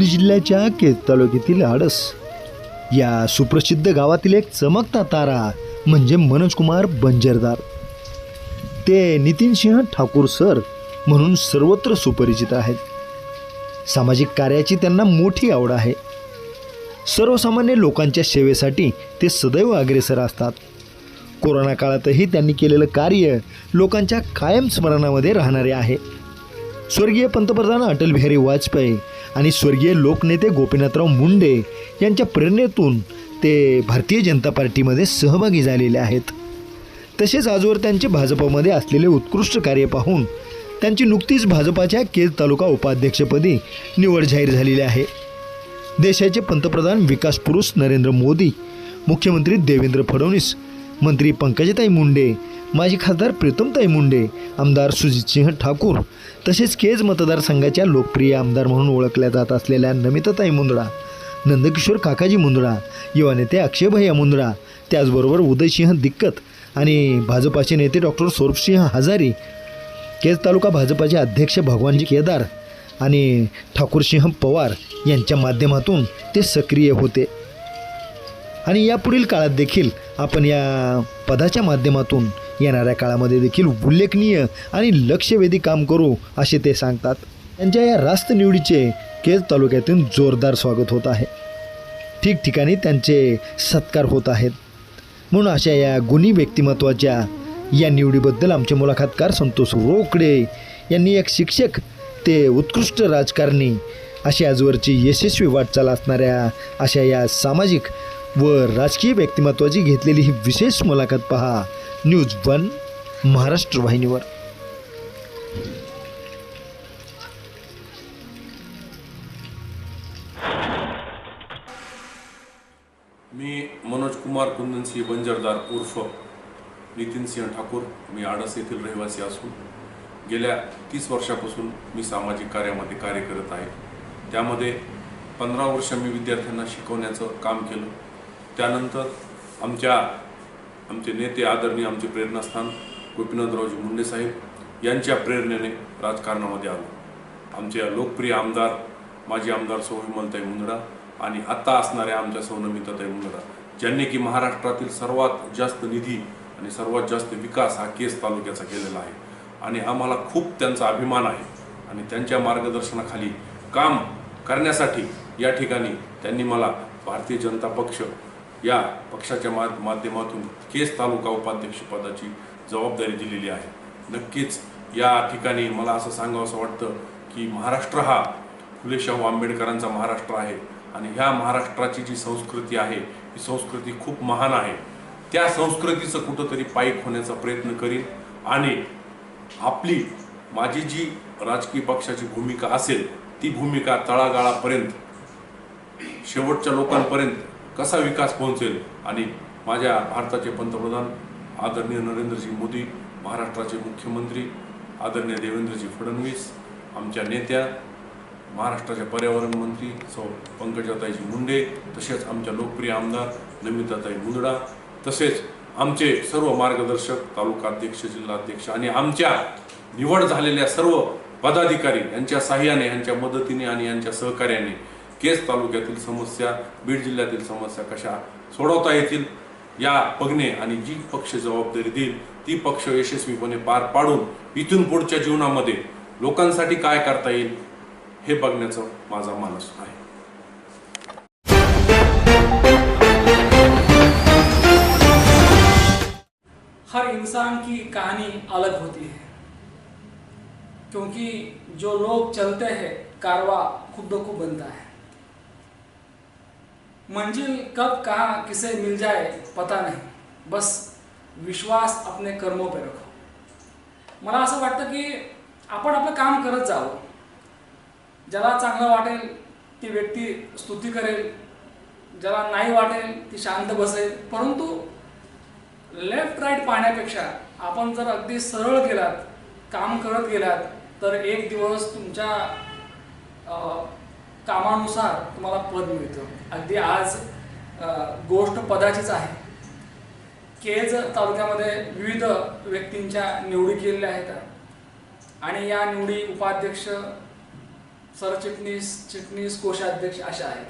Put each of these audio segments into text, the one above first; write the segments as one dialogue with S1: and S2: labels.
S1: बीड जिल्ह्याच्या केज तालुक्यातील आडस या सुप्रसिद्ध गावातील एक चमकता तारा म्हणजे मनोजकुमार बंजरदार. ते नितीनसिंह ठाकूर सर म्हणून सर्वत्र सुपरिचित आहेत. सामाजिक कार्याची त्यांना मोठी आवड आहे. सर्वसामान्य लोकांच्या सेवेसाठी ते सदैव अग्रेसर असतात. कोरोना काळातही त्यांनी केलेलं कार्य लोकांच्या कायम स्मरणामध्ये राहणारे आहे. स्वर्गीय पंतप्रधान अटल बिहारी वाजपेयी आणि स्वर्गीय लोकनेते गोपीनाथराव मुंडे यांच्या प्रेरणेतून ते भारतीय जनता पार्टीमध्ये सहभागी झालेले आहेत. तसेच आजवर त्यांचे भाजपमध्ये असलेले उत्कृष्ट कार्य पाहून त्यांची नुकतीच भाजपाच्या केज तालुका उपाध्यक्षपदी निवड जाहीर झालेली आहे. देशाचे पंतप्रधान विकास पुरुष नरेंद्र मोदी मुख्यमंत्री देवेंद्र फडणवीस मंत्री पंकजताई मुंडे माजी खासदार प्रीतमताई मुंडे आमदार सुजितसिंह ठाकूर तसेच केज मतदारसंघाच्या लोकप्रिय आमदार म्हणून ओळखल्या जात असलेल्या नमिताताई मुंदडा नंदकिशोर काकाजी मुंदडा युवा नेते अक्षयभैया मुंदडा त्याचबरोबर उदयसिंह दिक्कत आणि भाजपाचे नेते डॉक्टर स्वरूपसिंह हजारी केज तालुका भाजपाचे अध्यक्ष भगवानजी केदार आणि ठाकूरसिंह पवार यांच्या माध्यमातून ते सक्रिय होते. आणि यापुढील काळात देखील आपण या पदाच्या माध्यमातून येणाऱ्या काळामध्ये देखील उल्लेखनीय आणि लक्षवेधी काम करू असे ते सांगतात. त्यांच्या या रास्त निवडीचे केज तालुक्यातून जोरदार स्वागत होत आहे. ठिकठिकाणी त्यांचे सत्कार होत आहेत. म्हणून अशा या गुणी व्यक्तिमत्वाच्या या निवडीबद्दल आमचे मुलाखतकार संतोष रोकडे यांनी एक शिक्षक ते उत्कृष्ट राजकारणी अशी आजवरची यशस्वी वाटचाल असणाऱ्या अशा या सामाजिक व राजकीय व्यक्तिमत्वाची घेतलेली ही विशेष मुलाखत पहा. न्यूज वन महाराष्ट्र वाहिनीवर.
S2: मी मनोज कुमार कुंदनसिंह बंजरदार उर्फ नितीनसिंह ठाकूर. मी आडस येथील रहिवासी असून गेल्या तीस वर्षापासून मी सामाजिक कार्यामध्ये कार्य करत आहे. त्यामध्ये पंधरा वर्ष मी विद्यार्थ्यांना शिकवण्याचं काम केलं. त्यानंतर आमच्या आमचे नेते आदरणीय आमचे प्रेरणास्थान गोपीनाथरावजी मुंडे साहेब यांच्या प्रेरणेने राजकारणामध्ये आलो. आमचे लोकप्रिय आमदार माजी आमदार सौ विमलताई मुंदडा आणि आत्ता असणाऱ्या आमच्या सौनमिताताई मुंदडा ज्यांनी की महाराष्ट्रातील सर्वात जास्त निधी आणि सर्वात जास्त विकास हा केस तालुक्याचा केलेला आहे. आणि आम्हाला खूप त्यांचा अभिमान आहे आणि त्यांच्या मार्गदर्शनाखाली काम करण्यासाठी या ठिकाणी त्यांनी मला भारतीय जनता पक्ष या पक्षाच्या मा माध्यमातून केस तालुका उपाध्यक्षपदाची जबाबदारी दिलेली आहे. नक्कीच या ठिकाणी मला असं सांगावं असं वाटतं की महाराष्ट्र हा फुलेशाहू आंबेडकरांचा महाराष्ट्र आहे आणि ह्या महाराष्ट्राची जी संस्कृती आहे ही संस्कृती खूप महान आहे. त्या संस्कृतीचं कुठंतरी पाईक होण्याचा प्रयत्न करीन आणि आपली माझी जी राजकीय पक्षाची भूमिका असेल ती भूमिका तळागाळापर्यंत शेवटच्या लोकांपर्यंत कसा विकास पोहोचेल? आणि माझ्या भारताचे पंतप्रधान आदरणीय नरेंद्रजी मोदी महाराष्ट्राचे मुख्यमंत्री आदरणीय देवेंद्रजी फडणवीस आमच्या नेत्या महाराष्ट्राच्या पर्यावरण मंत्री सौ पंकजाताईजी मुंडे तसेच आमच्या लोकप्रिय आमदार नमिताताई मुंदडा तसेच आमचे सर्व मार्गदर्शक तालुका अध्यक्ष जिल्हाध्यक्ष आणि आमच्या निवड झालेल्या सर्व पदाधिकारी यांच्या साह्याने यांच्या मदतीने आणि यांच्या सहकार्याने केस तालुक्यातील समस्या बीड जिल्ह्यातील समस्या कशा सोडवता येतील या बघणे आणि जी पक्ष जबाबदारी देईल ती पक्ष यशस्वीपणे पार पाडून इथून पुढच्या जीवनामध्ये लोकांसाठी काय करता येईल हे बघण्याचं माझा मानस आहे.
S3: हर इंसान की कहानी अलग होती है क्योंकि जो लोग चलते हैं कारवा खुद ब खुद बनता है। मंजिल कब कहाँ किसे मिल जाए पता नहीं। बस विश्वास अपने कर्मों पे रखो। मला असं वाटतं की आपण आपलं काम करत जावं. ज्याला चांगलं वाटेल ती व्यक्ती स्तुती करेल. ज्याला नाही वाटेल ती शांत बसेल. परंतु लेफ्ट राईट पाहण्यापेक्षा आपण जर अगदी सरळ गेलात काम करत गेलात तर एक दिवस तुमच्या कामानुसार तुम्हाला पद मिळतं. अगदी आज गोष्ट पदाचीच आहे. केज तालुक्यामध्ये विविध व्यक्तींच्या निवडी केलेल्या आहेत. आणि या निवडी उपाध्यक्ष सरचिटणीस चिटणीस कोषाध्यक्ष अशा आहेत.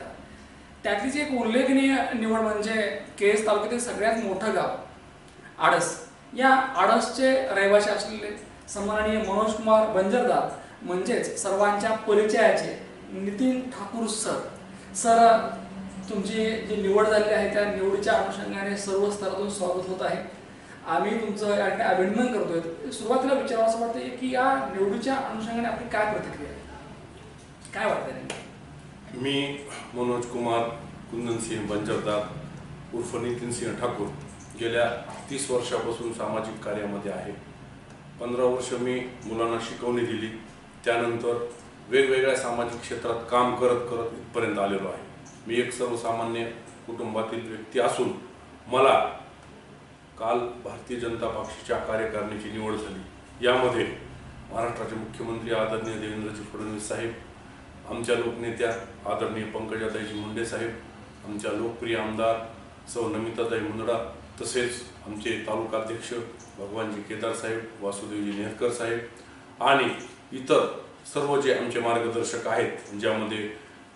S3: त्यातलीच एक उल्लेखनीय निवड म्हणजे केज तालुक्यातील सगळ्यात मोठं गाव आडस. या आडसचे रहिवासी असलेले सन्माननीय मनोज कुमार बंजरदार म्हणजेच सर्वांच्या परिचयाचे नितीन ठाकूर सर. सर तुमची जी निवड झालेली आहे त्या निवडीच्या अनुषंगाने सर्व स्तरातून स्वागत होत आहे. आम्ही तुमचं या ठिकाणी अभिनंदन करतोय. सुरुवातीला विचारावं असं वाटतं की या निवडीच्या अनुषंगाने आपली काय प्रतिक्रिया आहे? काय वाटतं
S2: मी मनोज कुमार कुंदन सिंह बंजरदार उर्फ नितीन सिंह ठाकूर गेल्या तीस वर्षापासून सामाजिक कार्यामध्ये आहे. पंधरा वर्ष मी मुलांना शिकवणी दिली. त्यानंतर वेगवेगळ्या सामाजिक क्षेत्रात काम करत करत इथपर्यंत आलेलो आहे. मी एक सर्वसामान्य कुटुंबातील व्यक्ती असून मला काल भारतीय जनता पक्षाच्या कार्यकारिणीची निवड झाली. यामध्ये महाराष्ट्राचे मुख्यमंत्री आदरणीय देवेंद्रजी फडणवीस साहेब आमच्या लोकनेत्या आदरणीय पंकजाताईजी मुंडे साहेब आमच्या लोकप्रिय आमदार सौ नमिताताई मुंदडा तसेच आमचे तालुकाध्यक्ष भगवानजी केदार साहेब वासुदेवजी नेहरकर साहेब आणि इतर सर्व जे आमचे मार्गदर्शक आहेत ज्यामध्ये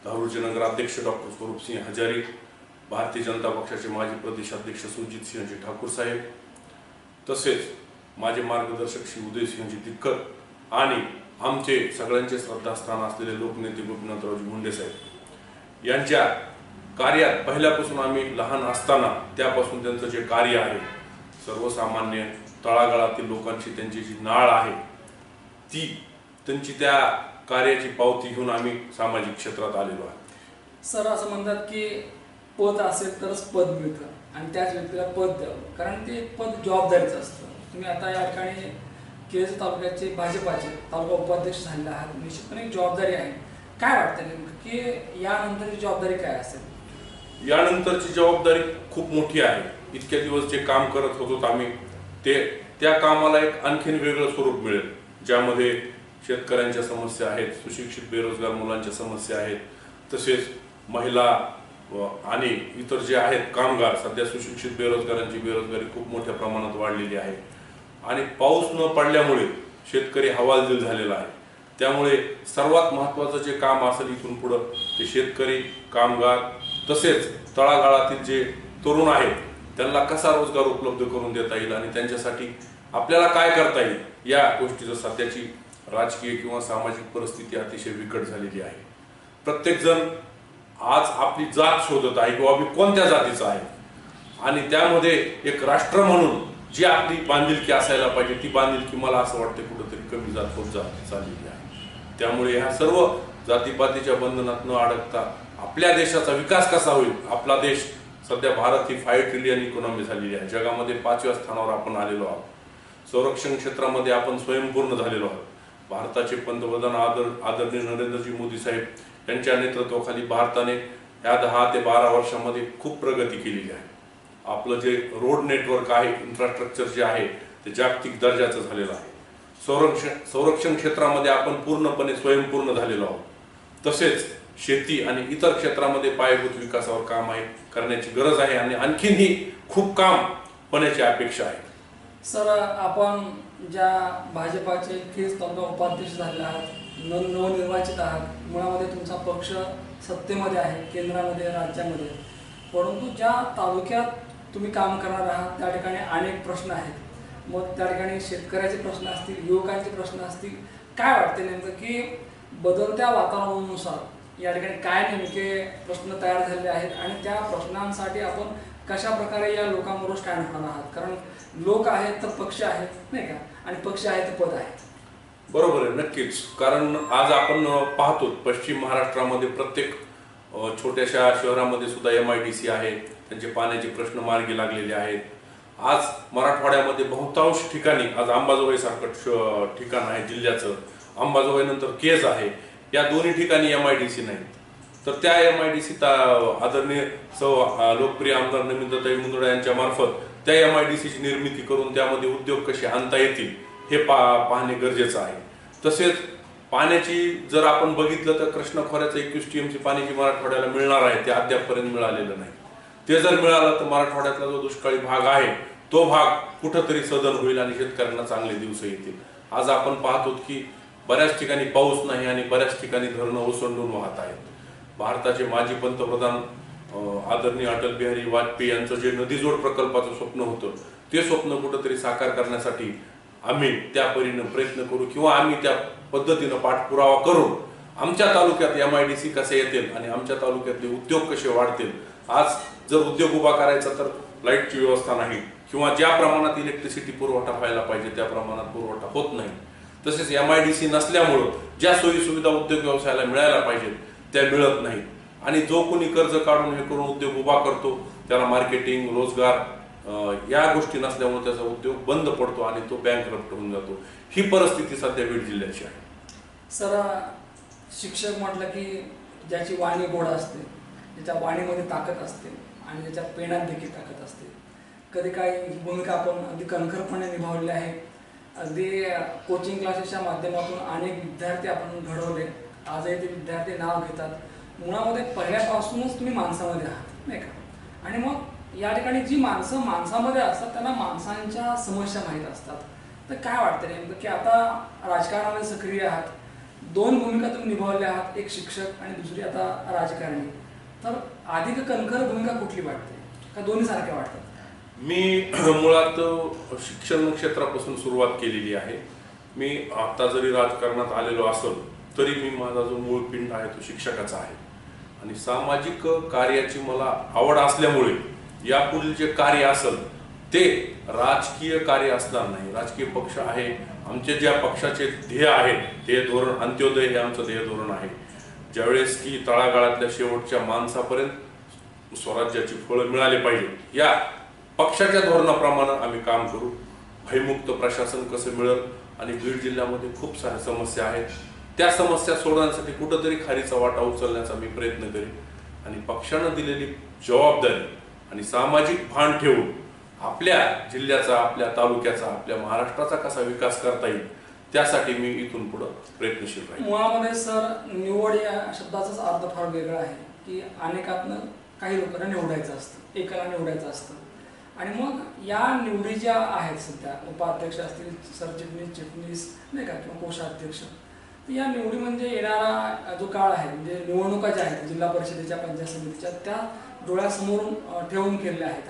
S2: धारूरचे नगराध्यक्ष डॉक्टर स्वरूपसिंह हजारी भारतीय जनता पक्षाचे माजी प्रदेशाध्यक्ष सुजित सिंहजी ठाकूर साहेब तसेच माझे मार्गदर्शक श्री उदयसिंहजी दिक्कर आणि आमचे सगळ्यांचे श्रद्धास्थान असलेले लोकनेते गोपीनाथरावजी मुंडे साहेब. यांच्या कार्यात पहिल्यापासून आम्ही लहान असताना त्यापासून त्यांचं जे कार्य आहे सर्वसामान्य तळागाळातील लोकांची त्यांची जी नाळ आहे ती त्यांची त्या कार्याची पावती घेऊन आम्ही सामाजिक क्षेत्रात आलेलो आहे.
S3: सर असं म्हणतात की पद असेल तरच पद मिळतं आणि त्याच व्यक्तीला पद द्यावं. कारण ते पद जबाबदारीचं असतं. तुम्ही आता या ठिकाणी केज तालुक्याचे भाजपाचे तालुका उपाध्यक्ष झालेले आहात. निश्चितपणे एक जबाबदारी आहे. काय वाटतं नेमकं? की यानंतरची जबाबदारी काय असेल?
S2: यानंतरची जबाबदारी खूप मोठी आहे. इतक्या दिवस जे काम करत होतो आम्ही ते त्या कामाला एक आणखीन वेगळं स्वरूप मिळेल ज्यामध्ये शेतकऱ्यांच्या समस्या आहेत सुशिक्षित बेरोजगार मुलांच्या समस्या आहेत तसेच महिला आणि इतर जे आहेत कामगार सध्या सुशिक्षित बेरोजगारांची बेरोजगारी खूप मोठ्या प्रमाणात वाढलेली आहे. आणि पाऊस न पडल्यामुळे शेतकरी हवालदिल झालेला आहे. त्यामुळे सर्वात महत्त्वाचं जे काम असेल इथून पुढं ते शेतकरी कामगार तसेच तळागाळातील जे तरुण आहेत त्यांना कसा रोजगार उपलब्ध करून देता येईल आणि त्यांच्यासाठी आपल्याला काय करता येईल या गोष्टीचं सध्याची राजकीय किंवा सामाजिक परिस्थिती अतिशय बिकट झालेली आहे. प्रत्येकजण आज आपली जात शोधत आहे किंवा मी कोणत्या जातीचा आहे. आणि त्यामध्ये एक राष्ट्र म्हणून जी आपली बांधिलकी असायला पाहिजे ती बांधिलकी मला असं वाटते कुठंतरी कमी जात होत जात चाललेली आहे. त्यामुळे ह्या सर्व जातीपातीच्या बंधनात न अडकता आपल्या देशाचा विकास कसा होईल? आपला देश सध्या भारत ही फाईव्ह ट्रिलियन इकॉनॉमी झालेली आहे. जगामध्ये पाचव्या स्थानावर आपण आलेलो आहोत. संरक्षण क्षेत्रामध्ये आपण स्वयंपूर्ण झालेलो आहोत. भारताचे पंतप्रधान आदर आदरणीय नरेंद्रजी मोदी साहेब यांच्या नेतृत्वाखाली भारताने या दहा ते बारा वर्षामध्ये खूप प्रगती केलेली आहे. आपलं जे रोड नेटवर्क आहे इन्फ्रास्ट्रक्चर जे आहे ते जागतिक दर्जाचं झालेलं आहे. संरक्षण संरक्षण क्षेत्रामध्ये आपण पूर्णपणे स्वयंपूर्ण झालेलो आहोत. तसेच शेती आणि इतर क्षेत्रामध्ये पायाभूत विकासावर काम आहे करण्याची गरज आहे आणि आणखीनही खूप काम होण्याची अपेक्षा आहे.
S3: सर आपण ज्या भाजपाचे खेच तालुका उपाध्यक्ष झाले आहात न नवनिर्वाचित आहात मुळामध्ये तुमचा पक्ष सत्तेमध्ये आहे केंद्रामध्ये राज्यामध्ये. परंतु ज्या तालुक्यात तुम्ही काम करणार आहात त्या ठिकाणी अनेक प्रश्न आहेत. मग त्या ठिकाणी शेतकऱ्याचे प्रश्न असतील युवकांचे प्रश्न असतील काय वाटते नेमकं की बदलत्या वातावरणानुसार या ठिकाणी काय नेमके प्रश्न तयार झालेले आहेत आणि त्या प्रश्नांसाठी आपण कशा प्रकारे या लोकांबरोबर स्टँड होणार आहात? कारण लोक आहेत तर पक्ष आहेत नाही का? आणि पक्ष आहेत तर पद आहेत
S2: बरोबर आहे नक्कीच. कारण आज आपण पाहतो पश्चिम महाराष्ट्रामध्ये प्रत्येक छोट्याशा शहरामध्ये सुद्धा एम आय डी सी आहे. त्यांचे पाण्याचे प्रश्न मार्गी लागलेले आहेत. आज मराठवाड्यामध्ये बहुतांश ठिकाणी आज अंबाजोगाई सारखं श- ठिकाण आहे जिल्ह्याचं. अंबाजोगाई नंतर केज आहे. या दोन्ही ठिकाणी एम आय डी सी नाही. तर त्या एम आय डी सी आदरणीय सौ लोकप्रिय आमदार नवीनताई मुंदडा यांच्या मार्फत त्या एम आय डी सीची निर्मिती करून त्यामध्ये उद्योग कसे आणता येतील हे पा पाहणे गरजेचं आहे. तसेच पाण्याची जर आपण बघितलं तर कृष्णा खोऱ्याचं एकवीस टीएमसी पाणी जी मराठवाड्याला मिळणार आहे ते अद्यापपर्यंत मिळालेलं नाही. ते जर मिळालं तर मराठवाड्यातला जो दुष्काळी भाग आहे तो भाग कुठंतरी सदन होईल आणि शेतकऱ्यांना चांगले दिवस येतील. आज आपण पाहतो की बऱ्याच ठिकाणी पाऊस नाही आणि बऱ्याच ठिकाणी धरणं ओसंडून वाहत आहेत. भारताचे माजी पंतप्रधान आदरणीय अटल बिहारी वाजपेयी यांचं जे नदीजोड प्रकल्पाचं स्वप्न होतं ते स्वप्न कुठंतरी साकार करण्यासाठी आम्ही त्या परीनं प्रयत्न करू किंवा आम्ही त्या पद्धतीनं पाठपुरावा करू आमच्या तालुक्यात एम आय डी सी कसे येतील आणि आमच्या तालुक्यातले उद्योग कसे वाढतील आज जर उद्योग उभा करायचा तर लाईटची व्यवस्था नाही किंवा ज्या प्रमाणात इलेक्ट्रिसिटी पुरवठा व्हायला पाहिजे त्या प्रमाणात पुरवठा होत नाही. तसेच एम आय डी सी नसल्यामुळं ज्या सोयी सुविधा उद्योग व्यवसायाला मिळायला पाहिजेत त्या मिळत नाहीत. आणि जो कोणी कर्ज काढून हे करून उद्योग उभा करतो त्याला मार्केटिंग रोजगार या गोष्टी नसल्यामुळे त्याचा उद्योग बंद पडतो आणि तो बँक होऊन जातो. ही परिस्थिती सध्या बीड जिल्ह्याची आहे.
S3: सर शिक्षक म्हटलं की ज्याची वाणी गोड असते ज्याच्या वाणीमध्ये ताकद असते आणि ज्याच्या पेनात देखील ताकद असते. कधी काही ही भूमिका आपण अगदी कणखरपणे निभावली आहे. अगदी कोचिंग क्लासेसच्या माध्यमातून अनेक विद्यार्थी आपण घडवले. आजही ते विद्यार्थी नाव घेतात. मुळामध्ये पहिल्यापासूनच तुम्ही माणसामध्ये आहात नाही का? आणि मग या ठिकाणी जी माणसं माणसामध्ये असतात त्यांना माणसांच्या समस्या माहीत असतात. तर काय वाटतं नेमकं की आता राजकारणामध्ये सक्रिय आहात दोन भूमिका तुम्ही निभावल्या आहात एक शिक्षक आणि दुसरी आता राजकारणी. तर अधिक कणखर भूमिका कुठली वाटते? का दोन्ही सारख्या वाटतात?
S2: मी मुळात शिक्षण क्षेत्रापासून सुरुवात केलेली आहे. मी आता जरी राजकारणात आलेलो असलो तरी मी माझा जो मूळ पिंड आहे तो शिक्षकाचा आहे. आणि सामाजिक कार्याची मला आवड असल्यामुळे यापुढील जे कार्य असेल ते राजकीय कार्य असणार नाही. राजकीय पक्ष आहे. आमचे ज्या पक्षाचे ध्येय आहे ते धोरण अंत्योदय हे आमचं ध्येय धोरण आहे. ज्यावेळेस की तळागाळातल्या शेवटच्या माणसापर्यंत स्वराज्याची फळं मिळाले पाहिजे या पक्षाच्या धोरणाप्रमाणे आम्ही काम करू. भयमुक्त प्रशासन कसं मिळेल? आणि बीड जिल्ह्यामध्ये खूप साऱ्या समस्या आहेत. त्या समस्या सोडवण्यासाठी कुठंतरी खारीचा वाटा उचलण्याचा मी प्रयत्न करेन. आणि पक्षानं दिलेली जबाबदारी आणि सामाजिक भान ठेवून आपल्या जिल्ह्याचा आपल्या तालुक्याचा आपल्या महाराष्ट्राचा कसा विकास करता येईल त्यासाठी मी इथून पुढं प्रयत्नशील राहील
S3: मुळामध्ये सर निवड या शब्दाचाच अर्थ फार वेगळा आहे की अनेकातनं काही लोकांना निवडायचं असतं एकाला निवडायचं असतं. आणि मग या निवडी ज्या आहेत सध्या उपाध्यक्ष असतील सरचिटणीस चिटणीस नाही का किंवा कोषाध्यक्ष या निवडी म्हणजे येणारा जो काळ आहे म्हणजे निवडणुका ज्या आहेत जिल्हा परिषदेच्या पंचायत समितीच्या त्या डोळ्यासमोर ठेवून केलेल्या आहेत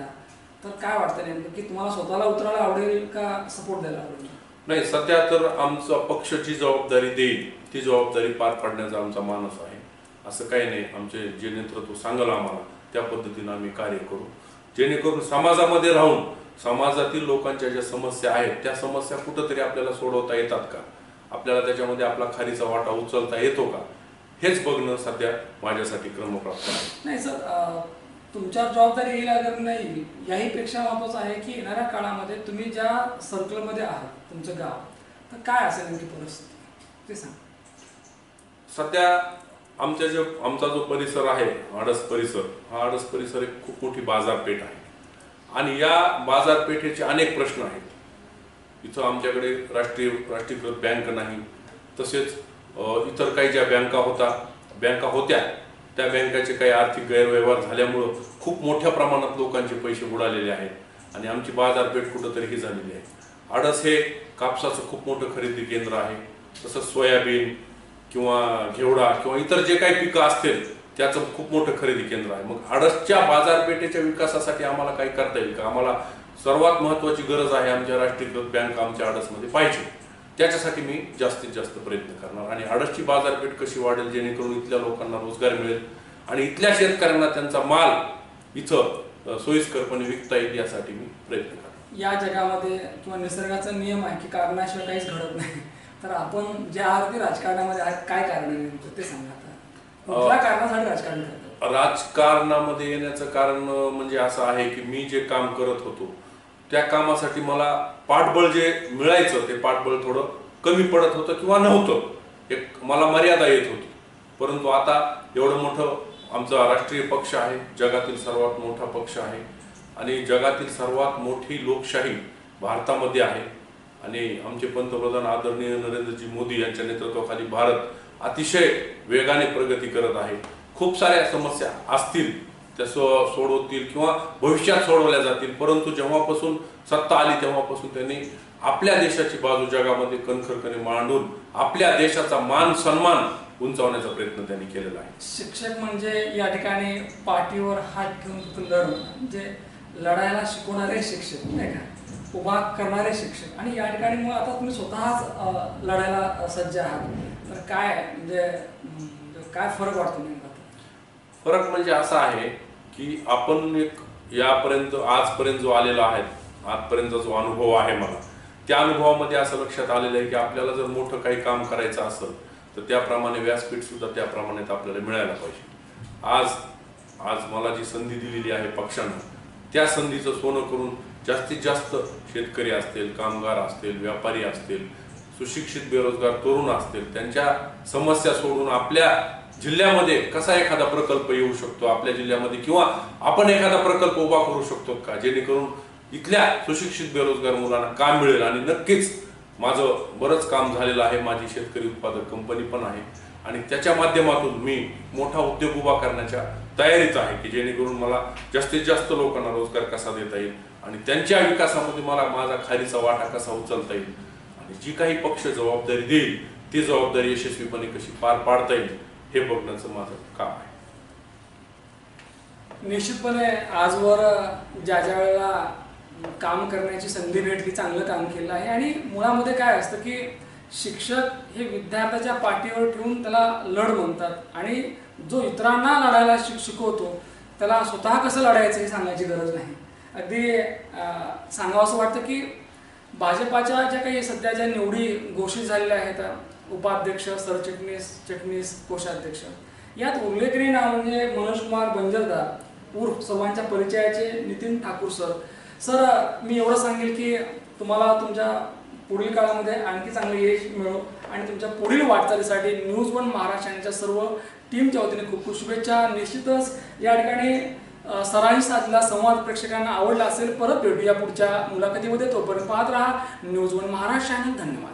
S3: तर काय वाटतं नेमकं की तुम्हाला स्वतःला उतरायला आवडेल का सपोर्ट द्यायला आवडेल?
S2: नाही सध्या तर आमचा पक्ष जी जबाबदारी देईल ती जबाबदारी पार पाडण्याचा आमचा मानस आहे. असं काही नाही आमचे जे नेतृत्व सांगाल आम्हाला त्या पद्धतीनं आम्ही कार्य करू. जेणेकरून समाजामध्ये राहून समाजातील लोकांच्या ज्या समस्या आहेत त्या समस्या कुठंतरी आपल्याला सोडवता येतात का? आपल्याला त्याच्यामध्ये आपला खारीचा वाटा उचलता येतो का? हेच बघणं सध्या माझ्यासाठी क्रमप्राप्त आहे.
S3: नाही सर अं, तुमच्यावर जबाबदारी येईल अगर नाही येईल याहीपेक्षा महत्वाचं आहे की येणाऱ्या काळामध्ये तुम्ही ज्या सर्कलमध्ये आहात तुमचं गाव तर काय असेल नेमकी परिस्थिती? ते सांग.
S2: सध्या आमच्या जो आमचा जो परिसर आहे आडस परिसर हा आडस परिसर एक खूप मोठी बाजारपेठ आहे. आणि या बाजारपेठेचे अनेक प्रश्न आहेत. इथं आमच्याकडे राष्ट्रीय राष्ट्रीयकृत बँक नाही. तसेच इतर काही ज्या बँका होता बँका होत्या त्या बँकाचे काही आर्थिक गैरव्यवहार झाल्यामुळं खूप मोठ्या प्रमाणात लोकांचे पैसे बुडालेले आहेत आणि आमची बाजारपेठ कुठंतरी ही झालेली आहे. आडस हे कापसाचं खूप मोठं खरेदी केंद्र आहे. तसंच सोयाबीन किंवा घेवडा किंवा इतर जे काही पिकं असतील त्याचं खूप मोठं खरेदी केंद्र आहे. मग आडसच्या बाजारपेठेच्या विकासासाठी आम्हाला काही करता येईल का? आम्हाला सर्वात महत्वाची गरज आहे आमच्या राष्ट्रीयकृत बँक आमच्या आडसमध्ये पाहिजे त्याच्यासाठी मी जास्तीत जास्त प्रयत्न करणार आणि आडसची बाजारपेठ कशी वाढेल जेणेकरून इथल्या लोकांना रोजगार मिळेल आणि इथल्या शेतकऱ्यांना त्यांचा माल इथं सोयीस्करपणे विकता येईल यासाठी मी प्रयत्न करणार.
S3: या जगामध्ये किंवा निसर्गाचा नियम आहे की कारणाशिवाय काहीच घडत नाही. तर आपण ज्या आहात ते राजकारणामध्ये आहेत काय कारण ते सांगा कारणासाठी राजकारण
S2: राजकारणामध्ये येण्याचं कारण म्हणजे असं आहे की मी जे काम करत होतो त्या कामासाठी मला पाठबळ जे मिळायचं ते पाठबळ थोडं कमी पडत होतं किंवा नव्हतं. एक मला मर्यादा येत होती. परंतु आता एवढं मोठं आमचा राष्ट्रीय पक्ष आहे जगातील सर्वात मोठा पक्ष आहे आणि जगातील सर्वात मोठी लोकशाही भारतामध्ये आहे. आणि आमचे पंतप्रधान आदरणीय नरेंद्रजी मोदी यांच्या नेतृत्वाखाली भारत अतिशय वेगाने प्रगती करत आहे. खूप साऱ्या समस्या असतील त्या सोडवतील किंवा भविष्यात सोडवल्या जातील. परंतु जेव्हापासून सत्ता आली तेव्हापासून त्यांनी आपल्या देशाची बाजू जगामध्ये कणखरपणे मांडून आपल्या देशाचा मान सन्मान उंचावण्याचा प्रयत्न त्यांनी केलेला आहे.
S3: शिक्षक म्हणजे या ठिकाणी पाठीवर हात घेऊन तिथून लढ म्हणजे लढायला शिकवणारे शिक्षक नाही का? उभा करणारे शिक्षक. आणि या ठिकाणी मग आता तुम्ही स्वतःच लढायला सज्ज आहात. तर काय म्हणजे काय फरक वाटतो नेमका?
S2: फरक म्हणजे असा आहे की आपण एक यापर्यंत आजपर्यंत जो आलेला आहे आजपर्यंतचा जो अनुभव आहे मला त्या अनुभवामध्ये असं लक्षात आलेलं आहे की आपल्याला जर मोठं काही काम करायचं असेल तर त्याप्रमाणे व्यासपीठ सुद्धा त्याप्रमाणे आपल्याला मिळायला पाहिजे. आज आज मला जी संधी दिलेली आहे पक्षानं त्या संधीचं सोनं करून जास्तीत जास्त शेतकरी असतील कामगार असतील व्यापारी असतील सुशिक्षित बेरोजगार तरुण असतील त्यांच्या समस्या सोडून आपल्या जिल्ह्यामध्ये कसा एखादा प्रकल्प येऊ शकतो आपल्या जिल्ह्यामध्ये किंवा आपण एखादा प्रकल्प उभा करू शकतो का? जेणेकरून इथल्या सुशिक्षित बेरोजगार मुलांना काम मिळेल आणि नक्कीच माझं बरंच काम झालेलं आहे. माझी शेतकरी उत्पादक कंपनी पण आहे. आणि त्याच्या माध्यमातून मी मोठा उद्योग उभा करण्याच्या तयारीत आहे की जेणेकरून मला जास्तीत जास्त लोकांना रोजगार कसा देता येईल आणि त्यांच्या विकासामध्ये मला माझा खारीचा वाटा कसा उचलता येईल. आणि जी काही पक्ष जबाबदारी देईल ती जबाबदारी यशस्वीपणे कशी पार पाडता येईल हे बघण्याचं माझं काम आहे.
S3: निश्चितपणे आजवर ज्या ज्या वेळेला काम करण्याची संधी भेटली चांगलं काम केलं आहे आणि मुळामध्ये काय असतं की शिक्षक हे विद्यार्थ्याच्या पाठीवर ठेवून त्याला लढ म्हणतात आणि जो इतरांना लढायला शिक शिकवतो त्याला स्वतः कसं लढायचं हे सांगायची गरज नाही. अगदी सांगावं असं वाटतं की भाजपाच्या ज्या काही सध्या ज्या निवडी घोषित झालेल्या आहेत उपाध्यक्ष सरचिटणीस चटणीस कोषाध्यक्ष. यात उल्लेखनीय नाव म्हणजे मनोज कुमार बंजलदार उर्फ सर्वांच्या परिचयाचे नितीन ठाकूर सर. सर मी एवढं सांगेल की तुम्हाला तुमच्या पुढील काळामध्ये आणखी चांगले यश मिळो आणि तुमच्या पुढील वाटचालीसाठी न्यूज वन महाराष्ट्र यांच्या सर्व टीमच्या वतीने खूप खूप शुभेच्छा. निश्चितच या ठिकाणी अ, सरांनी संवाद प्रेक्षकांना आवडला असेल परत भेटूया पुढच्या मुलाखतीमध्ये. तोपर्यंत पाहत राहा न्यूज वन महाराष्ट्र आणि धन्यवाद.